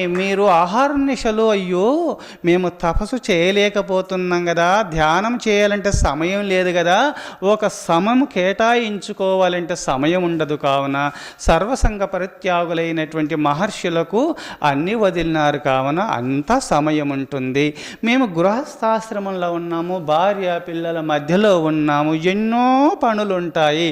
మీరు ఆహార నిశలు అయ్యో మేము తపస్సు చేయలేకపోతున్నాం కదా ధ్యానం చేయాలంటే సమయం లేదు కదా ఒక సమయం కేటాయించుకోవాలంటే సమయం ఉండదు కావున సర్వసంగ పరిత్యాగులైనటువంటి మహర్షులకు అన్నీ వదిలినారు కావున అంత సమయం ఉంటుంది. మేము గృహస్థాశ్రమంలో ఉన్నాము భార్య పిల్లల మధ్యలో ఉన్నాము ఎన్నో పనులుంటాయి.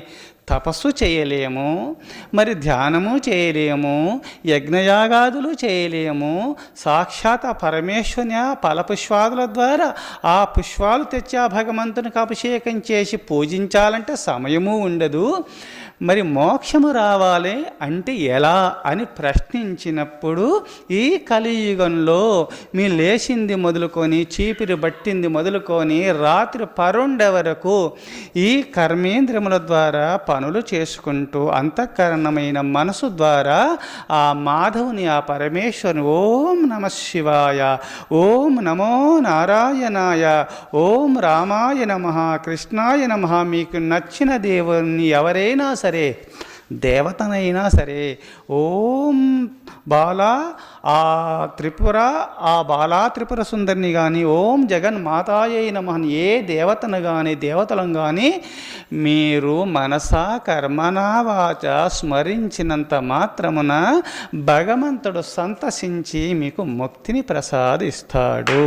తపస్సు చేయలేము మరి ధ్యానము చేయలేము యజ్ఞయాగాదులు చేయలేము. సాక్షాత్ ఆ పరమేశ్వరుని ఆ ఫలపుష్పాదుల ద్వారా ఆ పుష్పాలు తెచ్చి ఆ భగవంతునికి అభిషేకం చేసి పూజించాలంటే సమయము ఉండదు. మరి మోక్షము రావాలి అంటే ఎలా అని ప్రశ్నించినప్పుడు ఈ కలియుగంలో మీ లేచింది మొదలుకొని చీపిరి బట్టింది మొదలుకొని రాత్రి పరుండే వరకు ఈ కర్మేంద్రముల ద్వారా పనులు చేసుకుంటూ అంతఃకరణమైన మనసు ద్వారా ఆ మాధవుని ఆ పరమేశ్వరుని ఓం నమ శివాయ ఓం నమో నారాయణాయ ఓం రామాయ నమ కృష్ణాయ నమ మీకు నచ్చిన దేవుని ఎవరైనా సరే దేవతనైనా సరే ఓం బాలా ఆ త్రిపుర ఆ బాలా త్రిపుర సుందరిని కానీ ఓం జగన్ మాతాయై నమ ఏ దేవతను కానీ దేవతలను కానీ మీరు మనస కర్మనా వాచ స్మరించినంత మాత్రమున భగవంతుడు సంతసించి మీకు ముక్తిని ప్రసాదిస్తాడు.